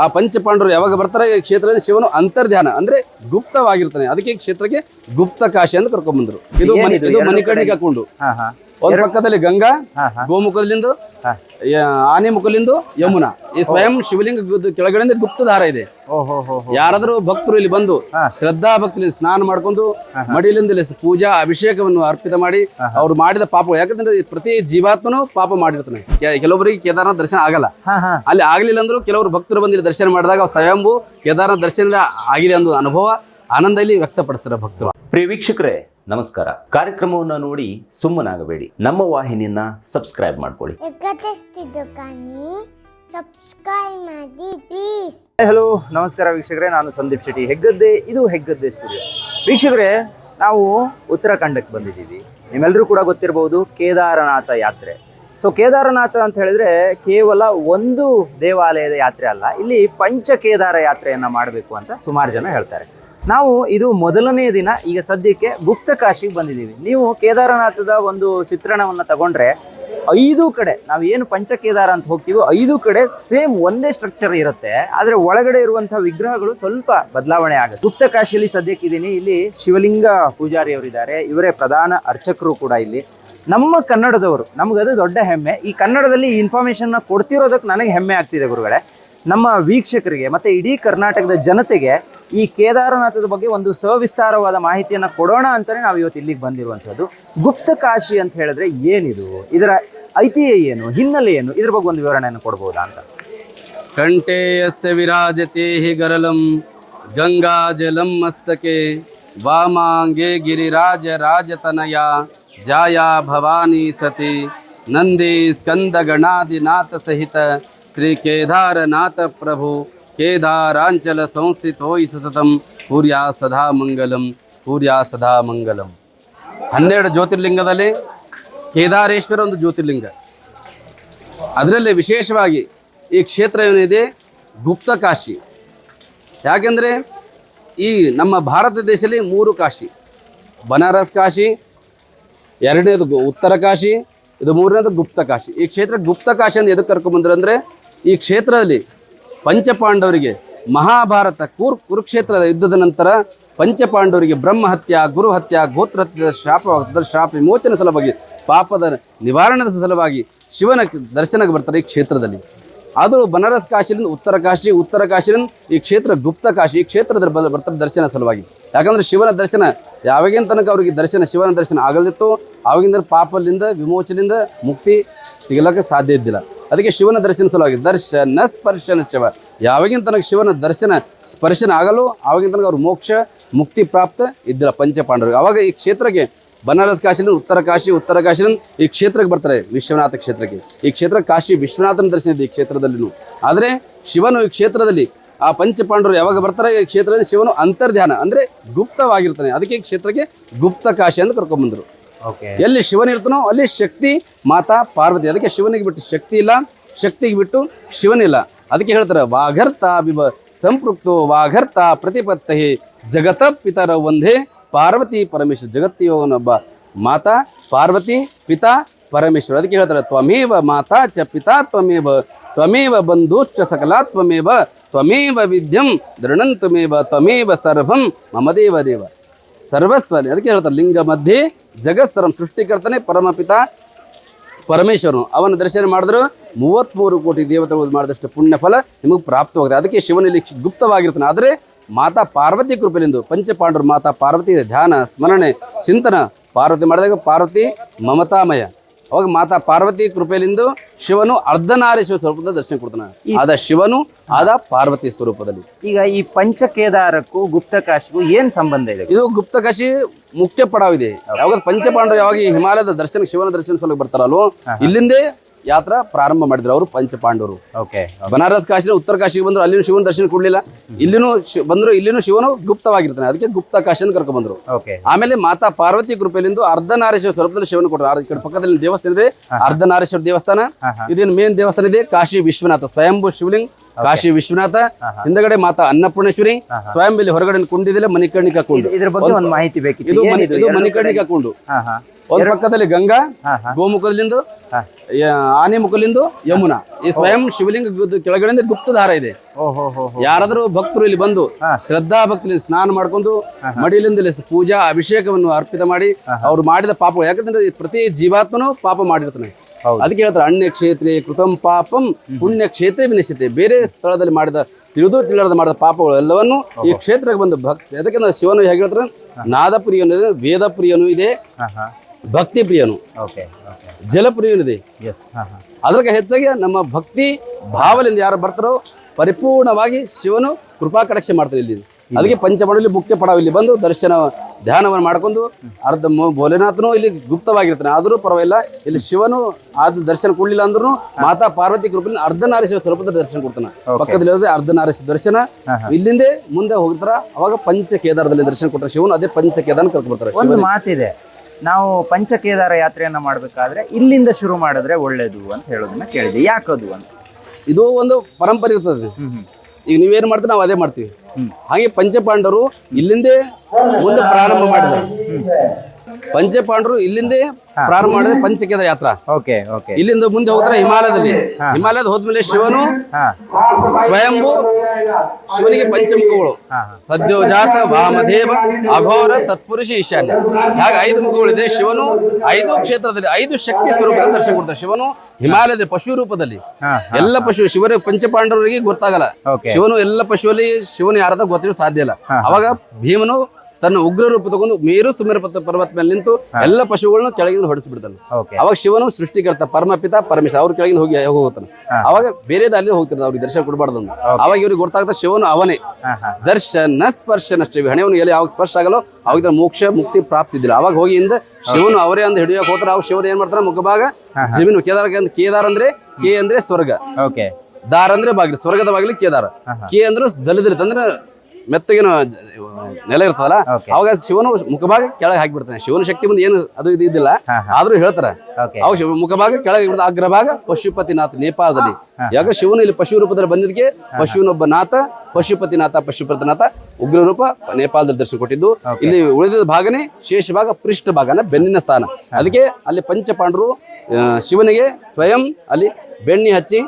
ಆ ಪಂಚಪಾಂಡವರು ಯಾವಾಗ ಬರ್ತಾರೆ? ಈ ಕ್ಷೇತ್ರದಲ್ಲಿ ಶಿವನು ಅಂತರ್ಧ್ಯಾನ ಅಂದ್ರೆ ಗುಪ್ತವಾಗಿರ್ತಾನೆ. ಅದಕ್ಕೆ ಈ ಕ್ಷೇತ್ರಕ್ಕೆ ಗುಪ್ತ ಕಾಶಿ ಅಂತ ಕರ್ಕೊಂಡ್ಬಂದ್ರು. ಇದು ಮನೆ-? ಇದು ಹಾಕೊಂಡು. ಒಂದ್ ಪಕ್ಕದಲ್ಲಿ ಗಂಗಾ ಹಾ. ಆನೆ ಮುಖಲಿಂದ ಯಮುನಾ. ಈ ಸ್ವಯಂ ಶಿವಲಿಂಗ ಕೆಳಗಡೆಯಿಂದ ಗುಪ್ತ ಗುಪ್ತಧಾರ ಇದೆ. ಯಾರಾದರೂ ಭಕ್ತರು ಇಲ್ಲಿ ಬಂದು ಹಾ. ಶ್ರದ್ಧಾ ಭಕ್ತಿ ಸ್ನಾನ ಮಾಡ್ಕೊಂಡು ಮಡಿಲಿಂದ ಇಲ್ಲಿ ಪೂಜಾ ಅಭಿಷೇಕವನ್ನು ಅರ್ಪಿತ ಮಾಡಿ ಅವ್ರು ಮಾಡಿದ ಪಾಪ ಯಾಕಂದ್ರೆ ಈ ಪ್ರತಿ ಜೀವಾತ್ಮನು ಪಾಪ ಮಾಡಿರ್ತಾನೆ. ಕೆಲವರಿಗೆ ಕೇದಾರನಾಥ ದರ್ಶನ ಆಗಲ್ಲ. ಹಾ ಹಾ. ಅಲ್ಲಿ ಆಗ್ಲಿಲ್ಲ ಅಂದ್ರೂ ಕೆಲವರು ಭಕ್ತರು ಬಂದಿಲ್ಲಿ ದರ್ಶನ ಮಾಡಿದಾಗ ಸ್ವಯಂಭೂ ಕೇದಾರನಾಥ ದರ್ಶನದ ಆಗಿದೆ ಅನ್ನೋ ಅನುಭವ ಆನಂದ ಇಲ್ಲಿ ವ್ಯಕ್ತಪಡ್ತಾರೆ ಭಕ್ತರು. ಪ್ರಿಯ ವೀಕ್ಷಕರೇ ನಮಸ್ಕಾರ. ಕಾರ್ಯಕ್ರಮವನ್ನು ನೋಡಿ ಸುಮ್ಮನಾಗಬೇಡಿ. ನಮ್ಮ ವಾಹಿನಿಯನ್ನ ಸಬ್ಸ್ಕ್ರೈಬ್ ಮಾಡ್ಕೊಳ್ಳಿ. ಸಬ್ಸ್ಕ್ರೈಬ್ ಮಾಡಿ ಪ್ಲೀಸ್ ಹಲೋ ನಮಸ್ಕಾರ ವೀಕ್ಷಕರೇ ನಾನು ಸಂದೀಪ್ ಶೆಟ್ಟಿ. ಹೆಗ್ಗದ್ದೆ ಇದು ಹೆಗ್ಗದ್ದೆ ಸ್ಟುಡಿಯೋ ವೀಕ್ಷಕರೇ ನಾವು ಉತ್ತರಾಖಂಡಕ್ಕೆ ಬಂದಿದ್ದೀವಿ. ನಿಮ್ಮೆಲ್ಲರೂ ಕೂಡ ಗೊತ್ತಿರಬಹುದು ಕೇದಾರನಾಥ ಯಾತ್ರೆ. ಸೊ ಕೇದಾರನಾಥ ಅಂತ ಹೇಳಿದ್ರೆ ಕೇವಲ ಒಂದು ದೇವಾಲಯದ ಯಾತ್ರೆ ಅಲ್ಲ ಇಲ್ಲಿ ಪಂಚ ಕೇದಾರ ಯಾತ್ರೆಯನ್ನ ಮಾಡಬೇಕು ಅಂತ ಸುಮಾರು ಜನ ಹೇಳ್ತಾರೆ. ನಾವು ಇದು ಮೊದಲನೇ ದಿನ ಈಗ ಸದ್ಯಕ್ಕೆ ಗುಪ್ತಕಾಶಿಗೆ ಬಂದಿದ್ದೀವಿ. ನೀವು ಕೇದಾರನಾಥದ ಒಂದು ಚಿತ್ರಣವನ್ನು ತಗೊಂಡ್ರೆ ಐದು ಕಡೆ, ನಾವು ಏನು ಪಂಚಕೇದಾರ ಅಂತ ಹೋಗ್ತೀವೋ ಐದು ಕಡೆ ಸೇಮ್ ಒಂದೇ ಸ್ಟ್ರಕ್ಚರ್ ಇರುತ್ತೆ. ಆದರೆ ಒಳಗಡೆ ಇರುವಂತಹ ವಿಗ್ರಹಗಳು ಸ್ವಲ್ಪ ಬದಲಾವಣೆ ಆಗುತ್ತೆ. ಗುಪ್ತಕಾಶಿಯಲ್ಲಿ ಕಾಶಿಯಲ್ಲಿ ಸದ್ಯಕ್ಕೆ ಇದೀನಿ ಇಲ್ಲಿ ಶಿವಲಿಂಗ ಪೂಜಾರಿ ಅವರಿದ್ದಾರೆ ಇವರೇ ಪ್ರಧಾನ ಅರ್ಚಕರು ಕೂಡ ಇಲ್ಲಿ. ನಮ್ಮ ಕನ್ನಡದವರು, ನಮಗದು ದೊಡ್ಡ ಹೆಮ್ಮೆ. ಈ ಕನ್ನಡದಲ್ಲಿ ಈ ಇನ್ಫಾರ್ಮೇಶನ್ನ ಕೊಡ್ತಿರೋದಕ್ಕೆ ನನಗೆ ಹೆಮ್ಮೆ ಆಗ್ತಿದೆ ಗುರುಗಳೇ. ನಮ್ಮ ವೀಕ್ಷಕರಿಗೆ ಮತ್ತು ಇಡೀ ಕರ್ನಾಟಕದ ಜನತೆಗೆ ಈ ಕೇದಾರನಾಥದ ಬಗ್ಗೆ ಒಂದು ಸವಿಸ್ತಾರವಾದ ಮಾಹಿತಿಯನ್ನು ಕೊಡೋಣ ಅಂತಲೇ ನಾವು ಇವತ್ತು ಇಲ್ಲಿಗೆ ಬಂದಿರುವಂಥದ್ದು. ಗುಪ್ತ ಕಾಶಿ ಅಂತ ಹೇಳಿದ್ರೆ ಏನಿದು? ಇದರ ಐತಿಹ್ಯ ಏನು? ಹಿನ್ನೆಲೆ ಏನು? ಇದ್ರ ಬಗ್ಗೆ ಒಂದು ವಿವರಣೆಯನ್ನು ಕೊಡ್ಬೋದಾ ಅಂತ? ಕಂಠೆ ಯಸ್ಯ ವಿರಾಜತೆ ಹಿ ಗರಲಂ, ಗಂಗಾ ಜಲಂ ಮಸ್ತಕೆ, ವಾಮಾಂಗೆ ಗಿರಿರಾಜ ರಾಜತನಯ, ಜಾಯಾ ಭವಾನಿ ಸತಿ, ನಂದಿ ಸ್ಕಂದ ಗಣಾದಿನಾಥ ಸಹಿತ ಶ್ರೀ ಕೇದಾರನಾಥ ಪ್ರಭು. ಕೇದಾರಾಂಚಲ ಸಂಸ್ಥಿತೋಯಿ ಸತತಂ ಪೂರ್ಯಾ ಸದಾ ಮಂಗಲಂ ಪೂರ್ಯಾ ಸದಾ ಮಂಗಲಂ ಹನ್ನೆರಡು ಜ್ಯೋತಿರ್ಲಿಂಗದಲ್ಲಿ ಕೇದಾರೇಶ್ವರ ಒಂದು ಜ್ಯೋತಿರ್ಲಿಂಗ. ಅದರಲ್ಲಿ ವಿಶೇಷವಾಗಿ ಈ ಕ್ಷೇತ್ರ ಏನಿದೆ? ಗುಪ್ತ ಕಾಶಿ ಯಾಕೆಂದರೆ ಈ ನಮ್ಮ ಭಾರತ ದೇಶದಲ್ಲಿ ಮೂರು ಕಾಶಿ. ಬನಾರಸ್ ಕಾಶಿ, ಎರಡನೇದು ಉತ್ತರ ಕಾಶಿ, ಇದು ಮೂರನೇದು ಗುಪ್ತ ಕಾಶಿ ಈ ಕ್ಷೇತ್ರ ಗುಪ್ತ ಕಾಶಿ ಅಂತ ಎದಕ್ಕೆ ಕರ್ಕೊಂಬಂದ್ರು ಅಂದರೆ ಈ ಕ್ಷೇತ್ರದಲ್ಲಿ ಪಂಚಪಾಂಡವರಿಗೆ ಮಹಾಭಾರತ ಕುರ್ ಕುರುಕ್ಷೇತ್ರದ ಯುದ್ಧದ ನಂತರ ಪಂಚಪಾಂಡವರಿಗೆ ಬ್ರಹ್ಮ ಹತ್ಯ, ಗುರು ಹತ್ಯ, ಗೋತ್ರ ಹತ್ಯದ ಶಾಪವಾಗುತ್ತದೆ ಶಾಪ ವಿಮೋಚನೆ ಸಲುವಾಗಿ ಪಾಪದ ನಿವಾರಣದ ಸಲುವಾಗಿ ಶಿವನ ದರ್ಶನಕ್ಕೆ ಬರ್ತಾರೆ ಈ ಕ್ಷೇತ್ರದಲ್ಲಿ. ಆದರೂ ಬನಾರಸ್ ಕಾಶಿಯಿಂದ ಉತ್ತರ ಕಾಶಿ, ಉತ್ತರ ಕಾಶಿಯಿಂದ ಈ ಕ್ಷೇತ್ರ ಗುಪ್ತ ಕಾಶಿ, ಈ ಕ್ಷೇತ್ರದ ಬರ್ತಾರೆ ದರ್ಶನ ಸಲುವಾಗಿ. ಯಾಕಂದ್ರೆ ಶಿವನ ದರ್ಶನ ಯಾವಾಗಿನ ತನಕ ಅವರಿಗೆ ದರ್ಶನ, ಶಿವನ ದರ್ಶನ ಆಗಲ್ದಿತ್ತು ಆವಾಗಿಂದ ಪಾಪದಿಂದ ವಿಮೋಚನೆಯಿಂದ ಮುಕ್ತಿ ಸಿಗಲಕ್ಕೆ ಸಾಧ್ಯ ಇದ್ದಿಲ್ಲ. ಅದಕ್ಕೆ ಶಿವನ ದರ್ಶನ ಸಲುವಾಗಿ ದರ್ಶನ ಸ್ಪರ್ಶನ ಶಿವ ಯಾವಾಗಿನ ತನಕ ಶಿವನ ದರ್ಶನ ಸ್ಪರ್ಶನ ಆಗಲು ಆವಾಗಿನ ತನಕ ಅವ್ರು ಮೋಕ್ಷ, ಮುಕ್ತಿ ಪ್ರಾಪ್ತ ಇದ್ದಿಲ್ಲ ಪಂಚಪಾಂಡವರು. ಅವಾಗ ಈ ಕ್ಷೇತ್ರಕ್ಕೆ ಬನಾರಸ್ ಕಾಶಿನ ಉತ್ತರ ಕಾಶಿ, ಉತ್ತರ ಕಾಶಿನ ಈ ಕ್ಷೇತ್ರಕ್ಕೆ ಬರ್ತಾರೆ ವಿಶ್ವನಾಥ ಕ್ಷೇತ್ರಕ್ಕೆ. ಈ ಕ್ಷೇತ್ರ ಕಾಶಿ ವಿಶ್ವನಾಥನ ದರ್ಶನ ಇದೆ ಈ ಕ್ಷೇತ್ರದಲ್ಲಿನೂ. ಆದರೆ ಶಿವನು ಈ ಕ್ಷೇತ್ರದಲ್ಲಿ ಆ ಪಂಚಪಾಂಡವರು ಯಾವಾಗ ಬರ್ತಾರೆ, ಈ ಕ್ಷೇತ್ರದಲ್ಲಿ ಶಿವನು ಅಂತರ್ಧ್ಯಾನ, ಅಂದರೆ ಗುಪ್ತವಾಗಿರ್ತಾನೆ. ಅದಕ್ಕೆ ಈ ಕ್ಷೇತ್ರಕ್ಕೆ ಗುಪ್ತ ಕಾಶಿ ಅಂತ ಕರ್ಕೊಂಡ್ಬಂದರು. ಎಲ್ಲಿ ಶಿವನಿರ್ತಾನೋ ಅಲ್ಲಿ ಶಕ್ತಿ ಮಾತಾ ಪಾರ್ವತಿ. ಅದಕ್ಕೆ ಶಿವನಿಗೆ ಬಿಟ್ಟು ಶಕ್ತಿ ಇಲ್ಲ, ಶಕ್ತಿಗೆ ಬಿಟ್ಟು ಶಿವನಿಲ್ಲ ಅದಕ್ಕೆ ಹೇಳ್ತಾರೆ ವಾಘರ್ತ ಬಿಬ ಸಂಪೃಕ್ತೋ ವಾಘರ್ತ ಪ್ರತಿಪತ್ತಹಿ, ಜಗತ ಪಿತರ ಒಂದೇ ಪಾರ್ವತಿ ಪರಮೇಶ್ವರ. ಜಗತ್ತಿಯವನೊಬ್ಬ ಮಾತಾ ಪಾರ್ವತಿ ಪಿತಾ ಪರಮೇಶ್ವರ. ಅದಕ್ಕೆ ಹೇಳ್ತಾರೆ, ತ್ವಮೇವ ಮಾತಾ ಚ ಪಿತಾ ತ್ವಮೇವ ತ್ವಮೇವ ಬಂಧುಶ್ಚ ಸಕಲಾ ತ್ವಮೇವ ತ್ವಮೇವ ವಿದ್ಯಂ ದೃಢಂತ್ವಮೇವ ತ್ವಮೇವ ಸರ್ವಂ ಮಮದೇವ ದೇವ ಸರ್ವಸ್ವ ಅದಕ್ಕೆ ಹೇಳ್ತಾರೆ, ಲಿಂಗ ಮಧ್ಯೆ ಜಗತ್ಸರಂ ಸೃಷ್ಟಿಕರ್ತನೆ ಪರಮಪಿತ ಪರಮೇಶ್ವರನು. ಅವನ ದರ್ಶನ ಮಾಡಿದ್ರು ಮೂವತ್ತ್ಮೂರು ಕೋಟಿ ದೇವತೆಗಳು ಮಾಡಿದಷ್ಟು ಪುಣ್ಯ ಫಲ ನಿಮಗೆ ಪ್ರಾಪ್ತವಾಗಿದೆ ಅದಕ್ಕೆ ಶಿವನಲ್ಲಿ ಗುಪ್ತವಾಗಿರ್ತಾನೆ. ಆದರೆ ಮಾತಾ ಪಾರ್ವತಿ ಕೃಪೆಯಿಂದ ಪಂಚಪಾಂಡವರು ಮಾತಾ ಪಾರ್ವತಿ ಧ್ಯಾನ, ಸ್ಮರಣೆ, ಚಿಂತನ, ಪಾರ್ವತಿ ಮಾಡಿದಾಗ ಪಾರ್ವತಿ ಮಮತಾಮಯ. ಅವಾಗ ಮಾತಾ ಪಾರ್ವತಿ ಕೃಪೆಯಿಂದ ಶಿವನು ಅರ್ಧನಾರೀಶ್ವರ ಸ್ವರೂಪದ ದರ್ಶನ ಕೊಡ್ತಾನೆ. ಆದ ಶಿವನು ಆದ ಪಾರ್ವತಿ ಸ್ವರೂಪದಲ್ಲಿ. ಈಗ ಈ ಪಂಚಕೇದಾರಕ್ಕೂ ಗುಪ್ತಕಾಶಿಗೂ ಏನ್ ಸಂಬಂಧ ಇದೆ? ಇದು ಗುಪ್ತಕಾಶಿ ಮುಖ್ಯ ಪಡಾವಿದೆ ಯಾವಾಗ ಪಂಚಪಾಂಡವರು ಯಾವಾಗ ಈ ಹಿಮಾಲಯದ ದರ್ಶನ ಶಿವನ ದರ್ಶನ ಸಲುವಾಗಿ ಬರ್ತಾರಲ್ವೋ ಇಲ್ಲಿಂದೇ ಯಾತ್ರಾ ಪ್ರಾರಂಭ ಮಾಡಿದ್ರು ಅವರು ಪಂಚಪಾಂಡವರು. ಓಕೆ ಬನಾರಸ್ ಕಾಶಿ ಉತ್ತರ ಕಾಶಿಗೆ ಬಂದ್ರು ಅಲ್ಲಿನೂ ಶಿವನ ದರ್ಶನ ಕೊಡ್ಲಿಲ್ಲ. ಇಲ್ಲಿನೂ ಶಿ- ಬಂದ್ರು ಇಲ್ಲಿನೂ ಶಿವನು ಗುಪ್ತವಾಗಿರ್ತಾನೆ. ಅದಕ್ಕೆ ಗುಪ್ತ ಕಾಶಿ ಅಂತ ಕರ್ಕೊಂಡ್ ಬಂದ್ರು. ಓಕೆ ಆಮೇಲೆ ಮಾತಾ ಪಾರ್ವತಿ ಕೃಪೆಯಲ್ಲಿಂದು ಅರ್ಧನಾರೇಶ್ವರ ಸ್ವರೂಪದಲ್ಲಿ ಶಿವನ ಕೊಟ್ಟರು. ಆ ಕಡೆ ಪಕ್ಕದಲ್ಲಿ ದೇವಸ್ಥಾನ ಇದೆ. ಅರ್ಧನಾರೇಶ್ವರ ದೇವಸ್ಥಾನ. ಹಾ, ಹಾ. ಇದೇನು ಮೇನ್ ದೇವಸ್ಥಾನ ಇದೆ? ಕಾಶಿ ವಿಶ್ವನಾಥ ಸ್ವಯಂಭೂ ಶಿವಲಿಂಗ. ಕಾಶಿ ವಿಶ್ವನಾಥ ಹಿಂದಗಡೆ ಮಾತಾ ಅನ್ನಪೂರ್ಣೇಶ್ವರಿ ಸ್ವಯಂ ಇಲ್ಲಿ ಹೊರಗಡೆ ಕುಂಡಿದಿಲ್ಲ ಮಣಿಕರ್ಣಿಕಾ ಕುಂಡು. ಇದ್ರ ಬಗ್ಗೆ ಒಂದು ಮಾಹಿತಿ ಬೇಕಿತ್ತು. ಇದು ಮಣಿಕರ್ಣಿಕಾ ಕುಂಡು? ಒಂದ್ ಪಕ್ಕದಲ್ಲಿ ಗಂಗಾ ಗೋಮುಖದಲ್ಲಿಂದು ಆನೆ ಮುಖಲಿಂದು ಯಮುನಾ. ಈ ಸ್ವಯಂ ಶಿವಲಿಂಗ ಕೆಳಗಡೆಯಿಂದ ಕೆಳಗಡೆ ಗುಪ್ತ ದಾರ ಇದೆ ಯಾರಾದರೂ ಭಕ್ತರು ಇಲ್ಲಿ ಬಂದು. ಶ್ರದ್ಧಾ ಭಕ್ತಿ ಸ್ನಾನ ಮಾಡ್ಕೊಂಡು ಮಡಿಲಿಂದ ಪೂಜಾ ಅಭಿಷೇಕವನ್ನು ಅರ್ಪಿತ ಮಾಡಿ ಅವ್ರು ಮಾಡಿದ ಪಾಪ ಯಾಕಂದ್ರೆ ಪ್ರತಿ ಜೀವಾತ್ಮನು ಪಾಪ ಮಾಡಿರ್ತಾನೆ. ಅದಕ್ಕೆ ಹೇಳ್ತಾರೆ ಅಣ್ಯ ಕ್ಷೇತ್ರೆ ಕೃತಂ ಪಾಪಂ ಪುಣ್ಯ ಕ್ಷೇತ್ರ ವಿನಿಶ್ಚಿತೆ ಬೇರೆ ಸ್ಥಳದಲ್ಲಿ ಮಾಡಿದ ತಿಳಿದು ತಿಳಿದ ಮಾಡಿದ ಪಾಪಗಳು ಎಲ್ಲವನ್ನು ಈ ಕ್ಷೇತ್ರಕ್ಕೆ ಬಂದು ಭಕ್ತಿ ಅದಕ್ಕೆ ಶಿವನು ಹೇಗೆ ಹೇಳ್ತಾರೆ? ನಾದಪ್ರಿಯನು ಇದೆ ವೇದ ಪ್ರಿಯನು ಇದೆ ಭಕ್ತಿ ಪ್ರಿಯನು ಜಲಪ್ರಿಯನು ಇದೆ. ಅದಕ್ಕೆ ಹೆಚ್ಚಾಗಿ ನಮ್ಮ ಭಕ್ತಿ ಭಾವಲಿಂದ ಯಾರು ಬರ್ತಾರೋ ಪರಿಪೂರ್ಣವಾಗಿ ಶಿವನು ಕೃಪಾ ಕಟಾಕ್ಷ ಮಾಡ್ತಾರೆ ಇಲ್ಲಿ. ಅದಕ್ಕೆ ಪಂಚಮಡಲಿ ಮುಖ್ಯ ಪಡಾವ. ಇಲ್ಲಿ ಬಂದು ದರ್ಶನ ಧ್ಯಾನವನ್ನು ಮಾಡ್ಕೊಂಡು ಅರ್ಧ ಭೋಲೆನಾಥನು ಇಲ್ಲಿ ಗುಪ್ತವಾಗಿರ್ತಾನೆ. ಆದರೂ ಪರವಾಗಿಲ್ಲ ಇಲ್ಲಿ ಶಿವನು ಆದ ದರ್ಶನ ಕೊಡ್ಲಿಲ್ಲ ಅಂದ್ರೂ ಮಾತಾ ಪಾರ್ವತಿ ಕೃಪೆಯಿಂದ ಅರ್ಧನಾರೀಶ್ವರ ಸ್ವರೂಪದ ದರ್ಶನ ಕೊಡ್ತಾನೆ. ಪಕ್ಕದಲ್ಲಿ ಹೋದ್ರೆ ಅರ್ಧನಾರೀಶ್ವರ ದರ್ಶನ. ಇಲ್ಲಿಂದ ಮುಂದೆ ಹೋಗ್ತಾರ ಅವಾಗ ಪಂಚ ಕೇದಾರದಲ್ಲಿ ದರ್ಶನ ಕೊಟ್ಟರೆ ಶಿವನು ಅದೇ ಪಂಚ ಕೇದಾರ ಕರ್ಕೊಂಡು ಬರ್ತಾರೆ. ಒಂದು ಮಾತಿದೆ ನಾವು ಪಂಚಕೇದಾರ ಯಾತ್ರೆಯನ್ನ ಮಾಡ್ಬೇಕಾದ್ರೆ ಇಲ್ಲಿಂದ ಶುರು ಮಾಡಿದ್ರೆ ಒಳ್ಳೇದು ಅಂತ ಹೇಳೋದನ್ನ ಕೇಳಿದೆ ಯಾಕದು ಅಂತ? ಇದು ಒಂದು ಪರಂಪರೆ ಇರ್ತದೆ. ಈಗ ನೀವೇನು ಮಾಡ್ತೀವಿ ನಾವು ಅದೇ ಮಾಡ್ತೀವಿ. ಹಾಗೆ ಪಂಚಪಾಂಡವರು ಇಲ್ಲಿಂದೇ ಮುಂದೆ ಪ್ರಾರಂಭ ಮಾಡಿದ್ರು. ಪಂಚಪಾಂಡವರು ಇಲ್ಲಿಂದೇ ಪ್ರಾರಂಭ ಮಾಡಿದ ಪಂಚಕೇಂದ್ರ ಯಾತ್ರಾ. Okay okay. ಇಲ್ಲಿಂದ ಮುಂದೆ ಹೋಗ್ತಾರೆ ಹಿಮಾಲಯದಲ್ಲಿ. ಹಿಮಾಲಯದ ಹೋದ್ಮೇಲೆ ಶಿವನು ಸ್ವಯಂಭು ಶಿವನಿಗೆ ಪಂಚಮುಖಗಳು. ಸದ್ಯೋಜಾತ ವಾಮದೇವ ಅಘೋರ ತತ್ಪುರುಷ ಈಶಾನ್ಯ. ಹಾಗೆ ಐದು ಮುಖಗಳಿದೆ. ಶಿವನು ಐದು ಕ್ಷೇತ್ರದಲ್ಲಿ ಐದು ಶಕ್ತಿ ಸ್ವರೂಪದಲ್ಲಿ ದರ್ಶನ ಕೊಡ್ತಾರೆ ಶಿವನು ಹಿಮಾಲಯದ ಪಶು ರೂಪದಲ್ಲಿ. ಎಲ್ಲ ಪಶು ಶಿವನ ಪಂಚಪಾಂಡವರಿಗೆ ಗೊತ್ತಾಗಲ್ಲ. ಶಿವನು ಎಲ್ಲ ಪಶುವಲ್ಲಿ ಶಿವನು ಯಾರಾದ್ರೂ ಗೊತ್ತಿರೋ ಸಾಧ್ಯ ಇಲ್ಲ. ಅವಾಗ ಭೀಮನು ತನ್ನ ಉಗ್ರ ರೂಪ ತಗೊಂಡು ಮೇರು ಸುಮೇರ ಪರ್ವತ ಮೇಲೆ ನಿಂತು ಎಲ್ಲ ಪಶುಗಳನ್ನ ಕೆಳಗಿಂದ ಹೊಡಿಸ್ಬಿಡ್ತಾನೆ. ಅವಾಗ ಶಿವನು ಸೃಷ್ಟಿಕರ್ತ ಪರಮಪಿತ ಪರಮೇಶ್ವರ ಅವ್ರ ಕೆಳಗಿಂದ ಹೋಗಿ ಹೋಗುತ್ತಾನೆ. ಅವಾಗ ಬೇರೆ ದಾರಿ ಹೋಗ್ತಾರೆ ಅವ್ರಿಗೆ ದರ್ಶನ ಕೊಡಬಾರ್ದು. ಅವಾಗ ಇವ್ರಿಗೆ ಗೊತ್ತಾಗ್ತಾ ಶಿವನು ಅವನೇ. ದರ್ಶನ ಸ್ಪರ್ಶನ ಹಣೆಯವನು ಎಲ್ಲಿ ಯಾವಾಗ ಸ್ಪರ್ಶ ಆಗಲೋ ಅವಾಗ ಮೋಕ್ಷ ಮುಕ್ತಿ ಪ್ರಾಪ್ತಿ ಇದ್ದಿಲ್ಲ. ಅವಾಗ ಹೋಗಿ ಇಂದ ಶಿವನು ಅವರೇ ಅಂದ್ರೆ ಹಿಡಿಯೋಕೆ ಹೋಗ್ತಾರೆ. ಅವಾಗ ಶಿವನ್ ಏನ್ ಮಾಡ್ತಾನೆ ಮುಖಭಾಗ ಜಮೀನು ಕೇದಾರ ಕೇದಾರ ಅಂದ್ರೆ ಕೆ ಅಂದ್ರೆ ಸ್ವರ್ಗ. ದಾರ ಅಂದ್ರೆ ಬಾಗಿಲು ಸ್ವರ್ಗದ ಬಾಗಿಲು ಕೇದಾರ. ಕೆ ಅಂದ್ರೆ ದಲಿದ್ರೆ ಅಂದ್ರೆ ಮೆತ್ತಗಿನ ನೆಲೆ ಇರ್ತದಲ್ಲ ಅವಾಗ ಶಿವನು ಮುಖಭಾಗ ಕೆಳಗೆ ಹಾಕಿಬಿಡ್ತಾನೆ. ಶಿವನ ಶಕ್ತಿ ಮುಂದೆ ಏನು ಅದು ಇದು ಇದಿಲ್ಲ ಆದ್ರೂ ಹೇಳ್ತಾರೆ. ಅವಾಗ ಮುಖಭಾಗ ಕೆಳಗೆ ಅಗ್ರಭಾಗ ಪಶುಪತಿನಾಥ್ ನೇಪಾಳದಲ್ಲಿ. ಯಾಕೆ ಶಿವನು ಇಲ್ಲಿ ಪಶು ರೂಪದಲ್ಲಿ ಬಂದಿದ್ದಕ್ಕೆ ಪಶುವಿನೊಬ್ಬ ನಾಥ ಪಶುಪತಿನಾಥ ಪಶುಪತಿನಾಥ ಉಗ್ರ ರೂಪ ನೇಪಾಳದಲ್ಲಿ ದರ್ಶನ ಕೊಟ್ಟಿದ್ದು ಇಲ್ಲಿ ಉಳಿದ ಭಾಗನೇ ಶೇಷ ಭಾಗ ಪೃಷ್ಠ ಭಾಗನ ಬೆನ್ನಿನ ಸ್ಥಾನ. ಅದಕ್ಕೆ ಅಲ್ಲಿ ಪಂಚಪಾಂಡರು ಶಿವನಿಗೆ ಸ್ವಯಂ ಅಲ್ಲಿ ಬೆಣ್ಣೆ ಹಚ್ಚಿ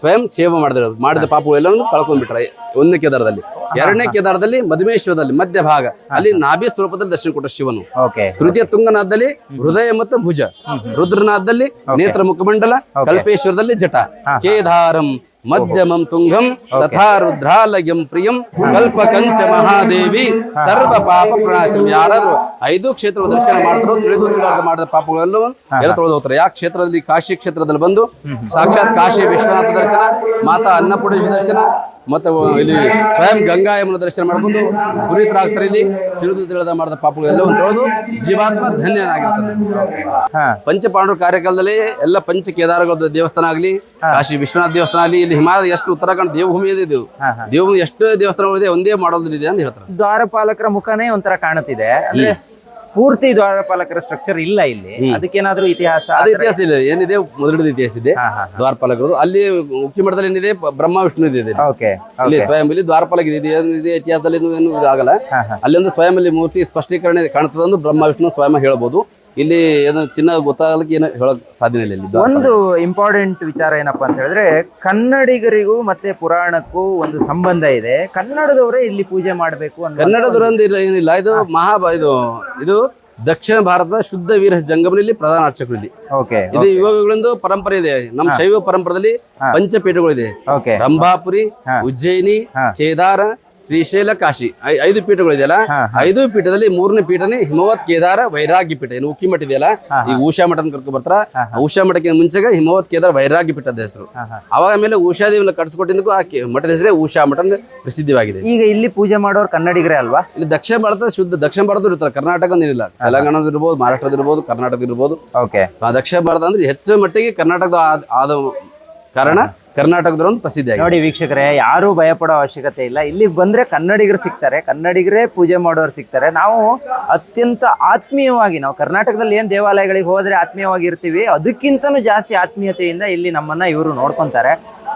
ಸ್ವಯಂ ಸೇವೆ ಮಾಡಿದ್ರು. ಮಾಡಿದ ಪಾಪಗಳು ಎಲ್ಲವನ್ನು ಕಳ್ಕೊಂಡ್ಬಿಟ್ರೆ. ಒಂದನೇ ಕೇದಾರದಲ್ಲಿ. ಎರಡನೇ ಕೇದಾರದಲ್ಲಿ ಮಧುಮೇಶ್ವರದಲ್ಲಿ ಮಧ್ಯ ಭಾಗ. ಅಲ್ಲಿ ನಾಭಿ ಸ್ವರೂಪದಲ್ಲಿ ದರ್ಶನ ಕೊಟ್ಟ ಶಿವನು. ತೃತೀಯ ತುಂಗನಾಥದಲ್ಲಿ ಹೃದಯ ಮತ್ತು ಭುಜ. ರುದ್ರನಾಥದಲ್ಲಿ ನೇತ್ರ ಮುಖಮಂಡಲ ಕಲ್ಪೇಶ್ವರದಲ್ಲಿ ಜಟ. ಕೇದಾರಂ ಮಧ್ಯಮಂ ತುಂಗಂ ತಥಾ ರುದ್ರಾಲಯಂ ಪ್ರಿಯಂ ಕಲ್ಪಕಂಚ ಮಹಾದೇವಿ ಸರ್ವ ಪಾಪ ಪ್ರಣಾಶ್ರಮ ಯಾರಾದ್ರೂ ಐದು ಕ್ಷೇತ್ರ ದರ್ಶನ ಮಾಡಿದ್ರು ತಿಳಿದು ಮಾಡಿದ ಪಾಪಗಳೆಲ್ಲವೂ ಎಲ್ಲ ತೊಳೆದು ಹೋಗ್ತಾರೆ ಯಾವ ಕ್ಷೇತ್ರದಲ್ಲಿ ಕಾಶಿ ಕ್ಷೇತ್ರದಲ್ಲಿ ಬಂದು ಸಾಕ್ಷಾತ್ ಕಾಶಿ ವಿಶ್ವನಾಥ ದರ್ಶನ ಮಾತಾ ಅನ್ನಪೂರ್ಣೇಶ್ವರ ದರ್ಶನ ಮತ್ತೆ ಇಲ್ಲಿ ಸ್ವಯಂ ಗಂಗಾ ಯಮುನ ದರ್ಶನ ಮಾಡ್ಕೊಂಡು ಪುನೀತರಾಗ್ತಾರೆ ಇಲ್ಲಿ. ತಿಳಿದು ತಿಳಿದ ಮಾಡಿದ ಪಾಪಗಳು ಎಲ್ಲವನ್ನು ತೊಳೆದು ಜೀವಾತ್ಮ ಧನ್ಯನಾಗಿರ್ತಾನೆ. ಹಾ. ಪಂಚಪಾಂಡವ ಕಾರ್ಯಕಾಲದಲ್ಲಿ ಎಲ್ಲ ಪಂಚ ಕೇದಾರಗಳ ದೇವಸ್ಥಾನ ಆಗಲಿ ಕಾಶಿ ವಿಶ್ವನಾಥ ದೇವಸ್ಥಾನ ಆಗಲಿ ಇಲ್ಲಿ ಹಿಮಾಲಯ ಎಷ್ಟು ಉತ್ತರಾಖಂಡ ದೇವಭೂಮಿ ಇದೆ ಇದು. ದೇವಭೂಮಿ ಎಷ್ಟು ದೇವಸ್ಥಾನಗಳಿದೆ ಒಂದೇ ಮಾಡೋದಿದೆ ಅಂತ ಹೇಳ್ತಾರೆ. ದ್ವಾರಪಾಲಕರ ಮುಖನೇ ಒಂಥರ ಕಾಣುತ್ತಿದೆ. ಪೂರ್ತಿ ದ್ವಾರಪಾಲಕರ ಸ್ಟ್ರಕ್ಚರ್ ಇಲ್ಲ ಇಲ್ಲಿ. ಅದಕ್ಕೇನಾದ್ರೂ ಇತಿಹಾಸ ಅದು ಇತಿಹಾಸ ಇಲ್ಲ. ಏನಿದೆ? ಮೊದಲ ಇತಿಹಾಸ ಇದೆ. ಹಾ ಹಾ ದ್ವಾರಪಾಲಕರು ಅಲ್ಲಿ ಮುಖ್ಯ ಮಠದಲ್ಲಿ ಏನಿದೆ ಬ್ರಹ್ಮ ವಿಷ್ಣು ಇದೆ ಅಲ್ಲಿ ಸ್ವಯಂ ಇಲ್ಲಿ ದ್ವಾರಪಾಲಕ ಇದೆ. ಇತಿಹಾಸದಲ್ಲಿ ಏನು ಆಗಲ್ಲ. ಅಲ್ಲಿ ಒಂದು ಸ್ವಯಂ ಅಲ್ಲಿ ಮೂರ್ತಿ ಸ್ಪಷ್ಟೀಕರಣ ಕಾಣ್ತದೆ ಬ್ರಹ್ಮ ವಿಷ್ಣು ಸ್ವಯಂ ಹೇಳ್ಬೋದು. ಇಲ್ಲಿ ಏನು ಚಿನ್ನ ಗೊತ್ತಾಗಲಿಕ್ಕೆ ಏನು ಹೇಳಕ್ ಸಾಧ್ಯ ಇಲ್ಲ ಇಲ್ಲಿ ಒಂದು ಇಂಪಾರ್ಟೆಂಟ್ ವಿಚಾರ ಏನಪ್ಪಾ ಅಂತ ಹೇಳಿದ್ರೆ ಕನ್ನಡಿಗರಿಗೂ ಮತ್ತೆ ಪುರಾಣಕ್ಕೂ ಒಂದು ಸಂಬಂಧ ಇದೆ. ಕನ್ನಡದವರೇ ಇಲ್ಲಿ ಪೂಜೆ ಮಾಡಬೇಕು ಅಂತ ಕನ್ನಡದವರೊಂದು ಇಲ್ಲ ಏನಿಲ್ಲ. ಇದು ಮಹಾ ಇದು ಇದು ದಕ್ಷಿಣ ಭಾರತದ ಶುದ್ಧ ವೀರ ಜಂಗಮನಲ್ಲಿ ಪ್ರಧಾನ ಅರ್ಚಕರು ಇಲ್ಲಿ. ಇದು ಇವಾಗಳಿಂದ ಪರಂಪರೆ ಇದೆ. ನಮ್ಮ ಶೈವ ಪರಂಪರೆಯಲ್ಲಿ ಪಂಚಪೀಠಗಳಿದೆ ರಂಭಾಪುರಿ. ಉಜ್ಜಯಿನಿ ಕೇದಾರ ಶ್ರೀಶೈಲ ಕಾಶಿ. ಐದು ಪೀಠಗಳು ಇದೆಯಲ್ಲ? ಐದು ಪೀಠದಲ್ಲಿ ಮೂರನೇ ಪೀಠನೇ ಹಿಮವತ್ ಕೇದಾರ ವೈರಾಗ್ಯ ಪೀಠ. ಏನು ಉಕ್ಕಿ ಮಠ ಇದೆಯಲ್ಲ? ಈ ಉಷಾ ಮಠ ಅಂತ ಕರ್ಕೊಂಡ್ ಬರ್ತಾರ ಉಷಾ ಮಠಕ್ಕೆ ಮುಂಚೆಗೆ ಹಿಮವತ್ ಕೇದಾರ ವೈರಾಗ್ಯ ಪೀಠದ ಹೆಸರು. ಅವಾಗ ಮೇಲೆ ಉಷಾದೇವಿನ ಕಟ್ಸ್ಕೊಟ್ಟಿದ್ದಕ್ಕೂ ಆ ಮಠದ ಹೆಸರೇ ಉಷಾ ಮಠ ಪ್ರಸಿದ್ಧವಾಗಿದೆ. ಈಗ ಇಲ್ಲಿ ಪೂಜೆ ಮಾಡೋರು ಕನ್ನಡಿಗರೇ ಅಲ್ವಾ? ಇಲ್ಲಿ ದಕ್ಷಿಣ ಭಾರತ ಶುದ್ಧ ದಕ್ಷಿಣ ಭಾರತದ ಇರ್ತಾರೆ. ಕರ್ನಾಟಕ ಏನಿಲ್ಲ. ತೆಲಂಗಾಣದ ಇರ್ಬೋದು ಮಹಾರಾಷ್ಟ್ರದ ಇರ್ಬೋದು ಕರ್ನಾಟಕ ಇರ್ಬೋದು. ದಕ್ಷಿಣ ಭಾರತ ಅಂದ್ರೆ ಹೆಚ್ಚು ಮಟ್ಟಿಗೆ ಕರ್ನಾಟಕದ ಆದ ಕಾರಣ ಕರ್ನಾಟಕದ ಒಂದು ಪ್ರಸಿದ್ಧಿ ನೋಡಿ ವೀಕ್ಷಕರೇ, ಯಾರು ಭಯಪಡೋ ಅವಶ್ಯಕತೆ ಇಲ್ಲ. ಇಲ್ಲಿ ಬಂದ್ರೆ ಕನ್ನಡಿಗರು ಸಿಗ್ತಾರೆ, ಕನ್ನಡಿಗರೇ ಪೂಜೆ ಮಾಡೋರು ಸಿಗ್ತಾರೆ. ನಾವು ಅತ್ಯಂತ ಆತ್ಮೀಯವಾಗಿ, ನಾವು ಕರ್ನಾಟಕದಲ್ಲಿ ಏನ್ ದೇವಾಲಯಗಳಿಗೆ ಹೋದ್ರೆ ಆತ್ಮೀಯವಾಗಿ ಇರ್ತೀವಿ, ಅದಕ್ಕಿಂತನೂ ಜಾಸ್ತಿ ಆತ್ಮೀಯತೆಯಿಂದ ಇಲ್ಲಿ ನಮ್ಮನ್ನ ಇವರು ನೋಡ್ಕೊಂತಾರೆ.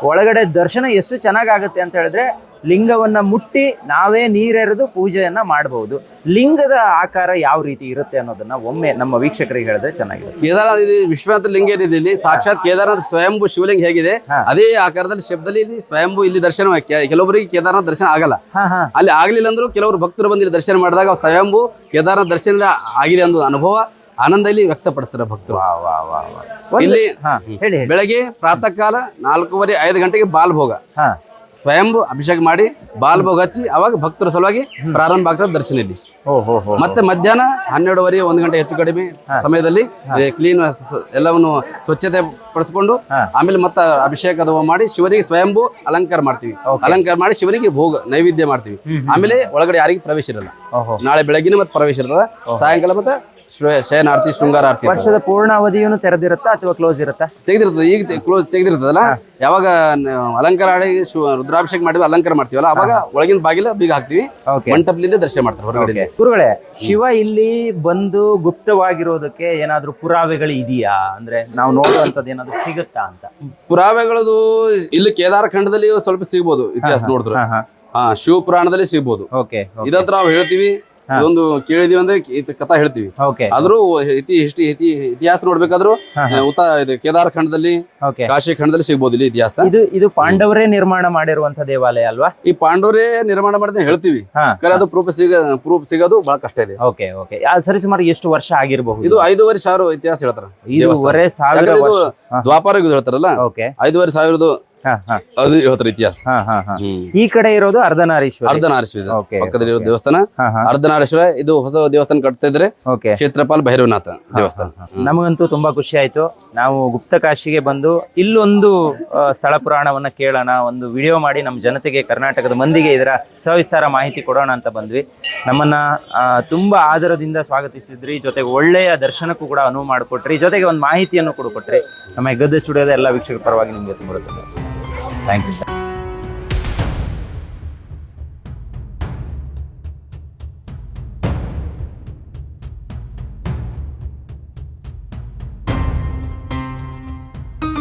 ಒಳಗಡೆ ದರ್ಶನ ಎಷ್ಟು ಚೆನ್ನಾಗಾಗುತ್ತೆ ಅಂತ ಹೇಳಿದ್ರೆ ಲಿಂಗವನ್ನ ಮುಟ್ಟಿ ನಾವೇ ನೀರೆರೆದು ಪೂಜೆಯನ್ನ ಮಾಡಬಹುದು ಲಿಂಗದ ಆಕಾರ ಯಾವ ರೀತಿ ಇರುತ್ತೆ ಅನ್ನೋದನ್ನ ಒಮ್ಮೆ ನಮ್ಮ ವೀಕ್ಷಕರಿಗೆ ಹೇಳಿದ್ರೆ ಚೆನ್ನಾಗಿದೆ ಕೇದಾರನಾಥ ಇದು ವಿಶ್ವನಾಥ ಲಿಂಗ ಏನಿದೆ ಇಲ್ಲಿ? ಸಾಕ್ಷಾತ್ ಕೇದಾರನಾಥ ಸ್ವಯಂಭು ಶಿವಲಿಂಗ ಹೇಗಿದೆ? ಅದೇ ಆಕಾರದಲ್ಲಿ ಶಬ್ದದಲ್ಲಿ ಇಲ್ಲಿ ಸ್ವಯಂಭು ಇಲ್ಲಿ ದರ್ಶನ ಕೆಲವೊಬ್ಬರಿಗೆ ಕೇದಾರನಾಥ ದರ್ಶನ ಆಗಲ್ಲ. ಅಲ್ಲಿ ಆಗ್ಲಿಲ್ಲ ಅಂದ್ರೂ ಕೆಲವರು ಭಕ್ತರು ಬಂದು ಇಲ್ಲಿ ದರ್ಶನ ಮಾಡಿದಾಗ ಸ್ವಯಂಭು ಕೇದಾರನಾಥ ದರ್ಶನ ಆಗಿದೆ ಅನ್ನೋ ಅನುಭವ. ಆನಂದ ಇಲ್ಲಿ ವ್ಯಕ್ತಪಡಿಸ್ತಾರೆ ಭಕ್ತರು. ಇಲ್ಲಿ ಹೇಳಿ ಬೆಳಗ್ಗೆ ಪ್ರಾತಃ ಕಾಲ ನಾಲ್ಕೂವರೆ ಐದು ಗಂಟೆಗೆ ಬಾಲ್ಭೋಗ. ಭೋಗ ಸ್ವಯಂಭು ಅಭಿಷೇಕ ಮಾಡಿ ಬಾಲ್ಭೋಗ ಹಚ್ಚಿ ಅವಾಗ ಭಕ್ತರ ಸಲುವಾಗಿ ಪ್ರಾರಂಭ ಆಗ್ತದೆ ದರ್ಶನ ಇಲ್ಲಿ. ಮತ್ತೆ ಮಧ್ಯಾಹ್ನ ಹನ್ನೆರಡುವರೆ ಒಂದು ಗಂಟೆ ಹೆಚ್ಚು ಕಡಿಮೆ ಸಮಯದಲ್ಲಿ ಕ್ಲೀನ್ ಎಲ್ಲವನ್ನು ಸ್ವಚ್ಛತೆ ಪಡಿಸ್ಕೊಂಡು ಆಮೇಲೆ ಮತ್ತೆ ಅಭಿಷೇಕ ಮಾಡಿ ಶಿವನಿಗೆ ಸ್ವಯಂಭೂ ಅಲಂಕಾರ ಮಾಡ್ತೀವಿ. ಅಲಂಕಾರ ಮಾಡಿ ಶಿವನಿಗೆ ಭೋಗ ನೈವೇದ್ಯ ಮಾಡ್ತೀವಿ. ಆಮೇಲೆ ಒಳಗಡೆ ಯಾರಿಗೂ ಪ್ರವೇಶ ಇರಲ್ಲ. ನಾಳೆ ಬೆಳಗಿನ ಮತ್ತೆ ಪ್ರವೇಶ ಇರಲ್ಲ. ಸಾಯಂಕಾಲ ಮತ್ತೆ ಶ್ರೇ- ಶಯನಾರ್ತಿ ಶೃಂಗಾರ ಆರ್ತಿ ವರ್ಷದ ಪೂರ್ಣ ಅವಧಿಯನ್ನು ತೆರೆದಿರುತ್ತಾ ಅಥವಾ ಕ್ಲೋಸ್ ಇರುತ್ತಾ? ತೆಗೆದಿರ್ತದೆ ಈಗ ಕ್ಲೋಸ್ ತೆಗೆದಿರ್ತದಲ್ಲ? ಯಾವಾಗ ಅಲಂಕಾರ ಆಡಿ ರುದ್ರಾಭಿಷೇಕ ಮಾಡಿ ಅಲಂಕಾರ ಮಾಡ್ತೀವಲ್ಲ ಅವಾಗ ಒಳಗಿನ ಬಾಗಿಲ ಬೀಗ ಹಾಕ್ತಿವಿ ಮಂಟಪಲಿಂದ ಮಂಟಪದಿಂದ ದರ್ಶನ ಮಾಡ್ತಾರೆ ಹೊರಗಡೆ. ಗುರುಗಳೇ ಶಿವ ಇಲ್ಲಿ ಬಂದು ಗುಪ್ತವಾಗಿರೋದಕ್ಕೆ ಏನಾದ್ರು ಪುರಾವೆಗಳು ಇದೆಯಾ? ಅಂದ್ರೆ ನಾವು ನೋಡುವಂತದ್ದು ಏನಾದ್ರು ಸಿಗುತ್ತಾ ಅಂತ? ಪುರಾವೆಗಳದು ಇಲ್ಲಿ ಕೇದಾರಖಂಡದಲ್ಲಿ ಸ್ವಲ್ಪ ಸಿಗ್ಬೋದು ಇತಿಹಾಸ ನೋಡಿದ್ರೆ. ಹಾ ಹಾ. ಹಾ ಶಿವ ಪುರಾಣದಲ್ಲಿ ಸಿಗ್ಬೋದು ಓಕೆ ಇದಂತ್ರ ನಾವು ಹೇಳ್ತೀವಿ ಇದೊಂದು ಕೇಳಿದೀವಿ ಅಂದ್ರೆ ಇದ್ ಕಥಾ ಹೇಳ್ತೀವಿ. ಆದ್ರೂ ಇತಿ ಹಿಸ್ಟಿ ಇತಿ ಇತಿಹಾಸ ನೋಡ್ಬೇಕಾದ್ರೂ ಉತ್ತ ಇದು ಕೇದಾರ ಖಂಡದಲ್ಲಿ ಕಾಶಿ ಖಂಡದಲ್ಲಿ ಸಿಗ್ಬೋದು ಇಲ್ಲಿ ಇತಿಹಾಸ. ಇದು ಇದು ಪಾಂಡವರೇ ನಿರ್ಮಾಣ ಮಾಡಿರುವಂತ ದೇವಾಲಯ ಅಲ್ವಾ? ಈ ಪಾಂಡವರೇ ನಿರ್ಮಾಣ ಮಾಡಿದ ಹೇಳ್ತೀವಿ. ಅದು ಪ್ರೂಫ್ ಸಿಗ ಪ್ರೂಫ್ ಸಿಗೋದು ಬಹಳ ಕಷ್ಟ ಇದೆ. Okay okay. ಸರಿಸುಮಾರು ಎಷ್ಟು ವರ್ಷ ಆಗಿರಬಹುದು? ಇದು ಐದೂವರೆ ಸಾವಿರ ಇತಿಹಾಸ ಹೇಳ್ತಾರೆ ಐದೂವರೆ ಸಾವಿರ. ದ್ವಾಪಾರ ಹೇಳ್ತಾರಲ್ಲ ಐದೂವರೆ ಹಾ ಅದು ಇವತ್ತರ ಇತಿಹಾಸ. ಹಾ ಹಾ ಹಾ. ಈ ಕಡೆ ಇರೋದು ಅರ್ಧನಾರೀಶ್ವರ. ಅರ್ಧನಾರೀಶ್ವರ. ಪಕ್ಕದಲ್ಲಿ ಇರೋ ದೇವಸ್ಥಾನ. ಅರ್ಧನಾರೀಶ್ವರ ಇದು ಹೊಸ ದೇವಸ್ಥಾನ ಕಟ್ತಾ ಇದ್ರೆ ಕ್ಷೇತ್ರಪಾಲ್ ಭೈರವನಾಥ ದೇವಸ್ಥಾನ. ನಮಗಂತೂ ತುಂಬಾ ಖುಷಿ ಆಯ್ತು. ನಾವು ಗುಪ್ತಕಾಶಿಗೆ ಬಂದು ಇಲ್ಲೊಂದು ಸ್ಥಳ ಪುರಾಣವನ್ನ ಕೇಳೋಣ ಒಂದು ವಿಡಿಯೋ ಮಾಡಿ ನಮ್ಮ ಜನತೆಗೆ ಕರ್ನಾಟಕದ ಮಂದಿಗೆ ಇದರ ಸವಿಸ್ತಾರ ಮಾಹಿತಿ ಕೊಡೋಣ ಅಂತ ಬಂದ್ವಿ. ನಮ್ಮನ್ನ ತುಂಬಾ ಆದರದಿಂದ ಸ್ವಾಗತಿಸಿದ್ರಿ. ಜೊತೆಗೆ ಒಳ್ಳೆಯ ದರ್ಶನಕ್ಕೂ ಕೂಡ ಅನುವು ಮಾಡಿಕೊಟ್ರಿ. ಜೊತೆಗೆ ಒಂದು ಮಾಹಿತಿಯನ್ನು ಕೂಡ ಕೊಟ್ರಿ. ನಮ್ಮ ಗದ್ದೆ ಸ್ಟುಡಿಯೋದ ಎಲ್ಲ ವೀಕ್ಷಕರ ಪರವಾಗಿ ನಿಮಗೆ ತುಂಬ ಥ್ಯಾಂಕ್ ಯು